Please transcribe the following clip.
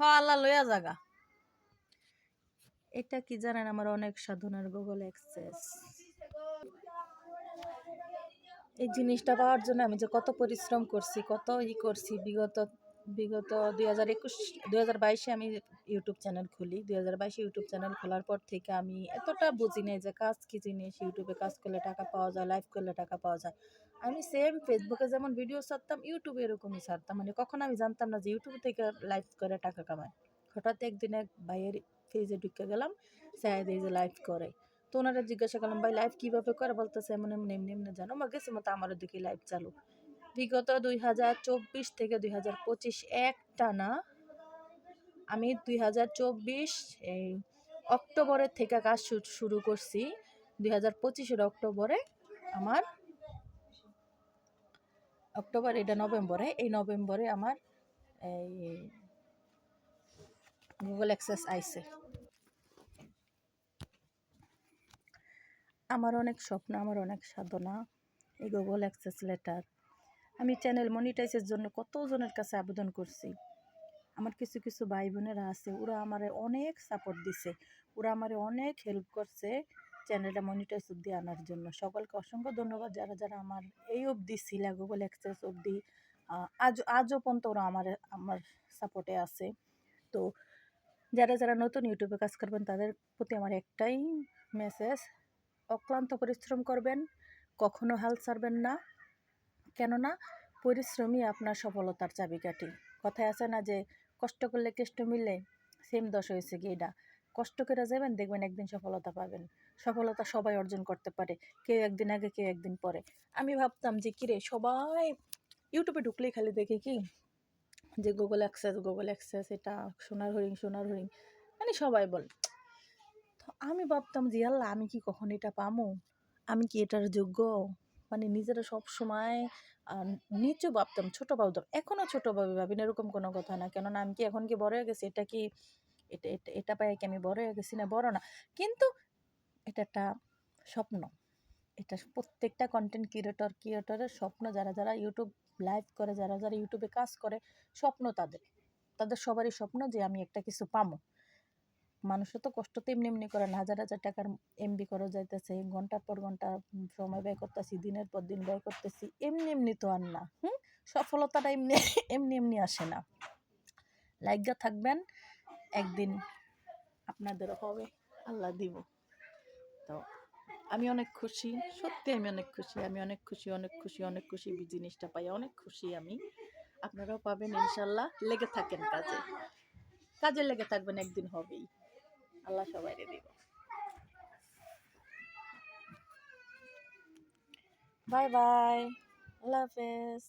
হ, আল্লাহ লইয়া জাগা। এটা কি জানেন আমার অনেক সাধনার গুগল অ্যাক্সেস এই জিনিসটা পাওয়ার জন্য আমি যে কত পরিশ্রম করছি, কত ই করছি, বিগত বিগত দুই হাজার একুশ দুই হাজার বাইশে আমি ইউটিউব চ্যানেল খুলি দুই হাজার বাইশে ইউটিউব চ্যানেল খোলার পর থেকে আমি এতটা বুঝি নাই যে কাজ কি জিনিস ইউটিউবে কাজ করলে টাকা পাওয়া যায় লাইভ করলে টাকা পাওয়া যায় আমি সেম ফেসবুকে যেমন ভিডিও ছাড়তাম ইউটিউবে এরকমই ছাড়তাম মানে কখন আমি জানতাম না যে ইউটিউব থেকে লাইভ করে টাকা কামায় হঠাৎ একদিন এক ভাইয়ের পেজে ঢুকে গেলাম সাহেদ এই যে লাইভ করে তো ওনারা জিজ্ঞাসা করলাম ভাই লাইভ কীভাবে করে বলতেছে এমন এমন এমনি এমনি জানো আমার গেছে মতো আমারও দিকে লাইভ চালু বিগত দুই হাজার চব্বিশ থেকে দুই হাজার পঁচিশ একটা না আমি দুই হাজার চব্বিশ এই অক্টোবরের থেকে কাজ শুরু করছি। দুই হাজার পঁচিশের অক্টোবরে আমার অক্টোবর এটা নভেম্বরে, এই নভেম্বরে আমার এই গুগল অ্যাক্সেস আইসে আমার অনেক স্বপ্ন, আমার অনেক সাধনা, এই গুগল অ্যাক্সেস লেটার আমি চ্যানেল মনিটাইজের জন্য কতজনের কাছে আবেদন করছি? আমার কিছু কিছু ভাই বোনেরা আছে, ওরা আমারে অনেক সাপোর্ট দিছে। ওরা আমারে অনেক হেল্প করছে চ্যানেলটা মনিটাইজ অব্দি আনার জন্য। সকলকে অসংখ্য ধন্যবাদ। যারা যারা আমার এই অবধি ছিল গুগল অ্যাক্সেস অবধি আজ আজও পর্যন্ত ওরা আমার আমার সাপোর্টে আছে। তো যারা যারা নতুন ইউটিউবে কাজ করবেন, তাদের প্রতি আমার একটাই মেসেজ অক্লান্ত পরিশ্রম করবেন, কখনো হাল ছাড়বেন না। কেননা পরিশ্রমই আপনার সফলতার চাবিকাঠি। কথায় আছে না যে, কষ্ট করলে কেষ্ট মিলে সেম দশ হয়েছে কি এটা? কষ্ট করে যাবেন, দেখবেন একদিন সফলতা পাবেন। সফলতা সবাই অর্জন করতে পারে, কেউ একদিন আগে, কেউ একদিন পরে। আমি ভাবতাম যে, কিরে, সবাই ইউটিউবে ঢুকলেই খালি দেখি কি? যে গুগল অ্যাক্সেস গুগল অ্যাক্সেস এটা সোনার হরিণ সোনার হরিণ। মানে সবাই বল, তো আমি ভাবতাম যে, আল্লাহ, আমি কি কখন এটা পামো? আমি কি এটার যোগ্য? মানে নিজেরা সব সময় নিচু ভাবতাম, ছোট ভাবতাম। এখনও ছোট ভাবি ভাবি না, এরকম কোনো কথা না। কেননা আমি কি এখন কি বড় হয়ে গেছি? এটা কি এটা এটা এটা পাই কি আমি বড় হয়ে গেছি না বড় না? কিন্তু এটা একটা স্বপ্ন। এটা প্রত্যেকটা কন্টেন্ট ক্রিয়েটর ক্রিয়েটরের স্বপ্ন যারা যারা ইউটিউব লাইভ করে, যারা যারা ইউটিউবে কাজ করে, স্বপ্ন তাদের। তাদের সবারই স্বপ্ন যে আমি একটা কিছু পামো। মানুষও তো কষ্ট তো এমনি এমনি করেন হাজার হাজার টাকার এমবি করা যাইতেছে, ঘণ্টার পর ঘণ্টা সময় ব্যয় করতেছি, দিনের পর দিন ব্যয় করতেছি, এমনি এমনি তো আর না, হুম? সফলতাটা এমনি এমনি এমনি আসে না। লাইগা থাকবেন, একদিন আপনাদেরও হবে, আল্লাহ দিব। তো আমি অনেক খুশি, সত্যি আমি অনেক খুশি, আমি অনেক খুশি অনেক খুশি অনেক খুশি জিনিসটা পাই, অনেক খুশি আমি। আপনারাও পাবেন ইনশাল্লাহ, লেগে থাকেন কাজে। কাজে লেগে থাকবেন একদিন হবেই। আল্লাহ সবাইকে দিব। বাই বাই আল্লাহ হাফেজ।